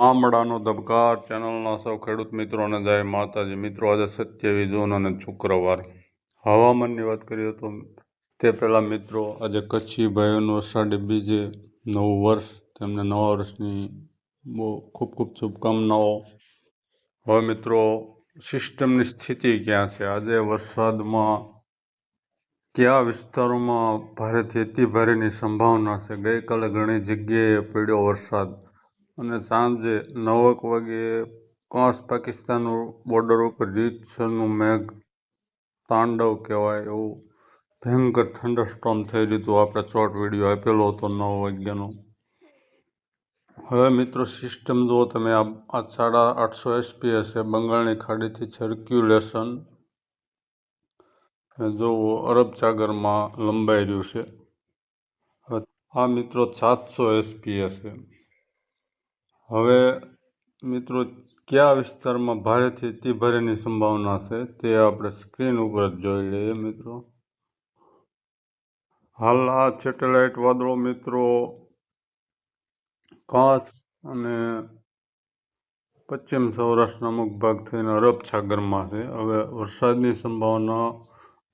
આમળાનો ધબકાર, ચેનલના સૌ ખેડૂત મિત્રોને જય માતાજી. મિત્રો, આજે સત્યાવીસ જૂન અને શુક્રવાર. હવામાનની વાત કરીએ તો તે પહેલાં મિત્રો, આજે કચ્છી ભાઈઓનું અષાઢી બીજે નવું વર્ષ, તેમને નવા વર્ષની બહુ ખૂબ ખૂબ શુભકામનાઓ. હવે મિત્રો, સિસ્ટમની સ્થિતિ ક્યાં છે? આજે વરસાદમાં કયા વિસ્તારોમાં ભારેથી અતિ સંભાવના છે? ગઈકાલે ઘણી જગ્યાએ પડ્યો વરસાદ. અને સાંજે નવક વાગ્યે કાંસ પાકિસ્તાન બોર્ડર ઉપર રીતસરનું મેઘ તાંડવ કહેવાય એવું ભયંકર થંડરસ્ટોમ થઈ રહ્યું હતું. આપણે શોર્ટ વીડિયો આપેલો હતો નવ વાગ્યાનો. હવે મિત્રો સિસ્ટમ જુઓ તમે, આ સાડા આઠસો એસપી હશે બંગાળની ખાડીથી સર્ક્યુલેશન જોવો અરબ સાગરમાં લંબાઈ રહ્યું છે. આ મિત્રો સાતસો એસપી હશે હવે મિત્રો, કયા વિસ્તારમાં ભારેથી અતિભારેની સંભાવના છે તે આપણે સ્ક્રીન ઉપર જ જોઈ લઈએ મિત્રો. હાલ આ સેટેલાઇટ વાદળો મિત્રો કાંસ અને પશ્ચિમ સૌરાષ્ટ્રના અમુક ભાગ થઈને અરબ સાગરમાં છે. હવે વરસાદની સંભાવના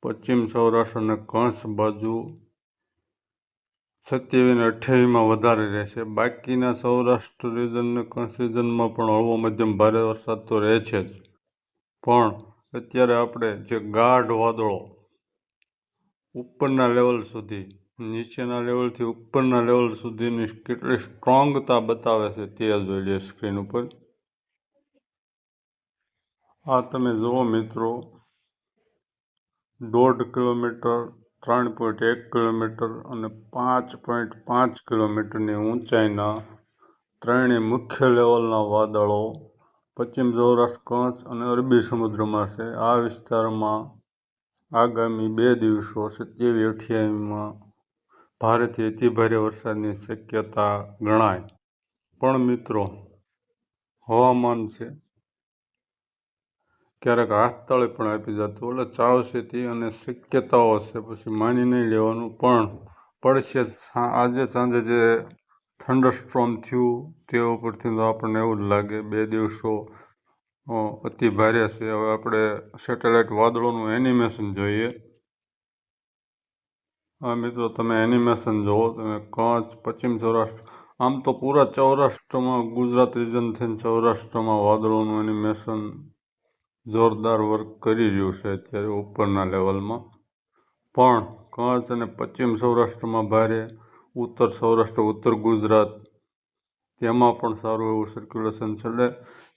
પશ્ચિમ સૌરાષ્ટ્ર અને કચ્છ બાજુ સત્યાવીસ અઠ્યાવીસમાં વધારે રહેશે. બાકીના સૌરાષ્ટ્ર રિઝનને અને કંસ પણ હળવો મધ્યમ ભારે વરસાદ તો રહે છે જ. પણ અત્યારે આપણે જે ગાઢ વાદળો ઉપરના લેવલ સુધી, નીચેના લેવલથી ઉપરના લેવલ સુધીની કેટલી સ્ટ્રોંગતા બતાવે છે તે જોઈ લઈએ સ્ક્રીન ઉપર. આ તમે જુઓ મિત્રો, દોઢ કિલોમીટર ત્રણ પોઈન્ટ એક કિલોમીટર અને પાંચ પોઈન્ટ પાંચ કિલોમીટરની ઊંચાઈના ત્રણેય મુખ્ય લેવલના વાદળો પશ્ચિમ સૌરાષ્ટ્ર કચ્છ અને અરબી સમુદ્રમાં છે. આ વિસ્તારમાં આગામી બે દિવસો સત્યાવી અઠ્યાવીમાં ભારેથી અતિભારે વરસાદની શક્યતા ગણાય. પણ મિત્રો, હવામાન છે. ક્યારેક હાથ તાળી પણ આપી જતું, એટલે ચાવશેથી અને શક્યતાઓ છે પછી માની નહીં લેવાનું. પણ પડશે આજે સાંજે જે થંડરસ્ટ્રોમ થયું, તે ઉપરથી તો આપણને એવું જ લાગે, બે દિવસો અતિ ભારે છે. હવે આપણે સેટેલાઇટ વાદળોનું એનિમેશન જોઈએ. હા, મિત્રો, તમે એનિમેશન જુઓ, તમે કચ્છ પશ્ચિમ સૌરાષ્ટ્ર, આમ તો પૂરા સૌરાષ્ટ્રમાં ગુજરાત રિજન થઈને સૌરાષ્ટ્રમાં વાદળોનું એનિમેશન જોરદાર વર્ક કરી રહ્યું છે અત્યારે ઉપરના લેવલમાં પણ કચ્છ અને પશ્ચિમ સૌરાષ્ટ્રમાં ભારે ઉત્તર સૌરાષ્ટ્ર, ઉત્તર ગુજરાત, તેમાં પણ સારું એવું સર્ક્યુલેશન છે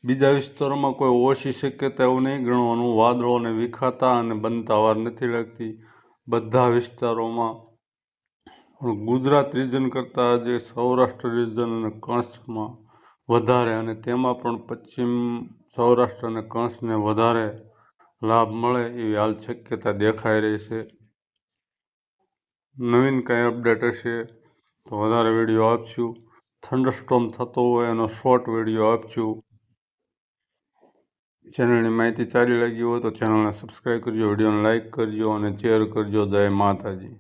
બીજા વિસ્તારોમાં કોઈ ઓછી શક્યતા એવું નહીં ગણવાનું વાદળોને વિખાતા અને બનતા વાર નથી લાગતી. બધા વિસ્તારોમાં ગુજરાત રિજન કરતાં જે સૌરાષ્ટ્ર રિજન અને કચ્છમાં વધારે અને તેમાં પણ પશ્ચિમ સૌરાષ્ટ્ર અને કંસને વધારે લાભ મળે એવી હાલ શક્યતા દેખાઈ રહી છે. નવીન કંઈ અપડેટ હશે તો વધારે વીડિયો આપશું. થંડરસ્ટોમ થતો હોય એનો શોર્ટ વીડિયો આપશું. ચેનલની માહિતી સારી લાગી હોય તો ચેનલને સબસ્ક્રાઈબ કરજો, વિડીયોને લાઇક કરજો અને શેર કરજો. જય માતાજી.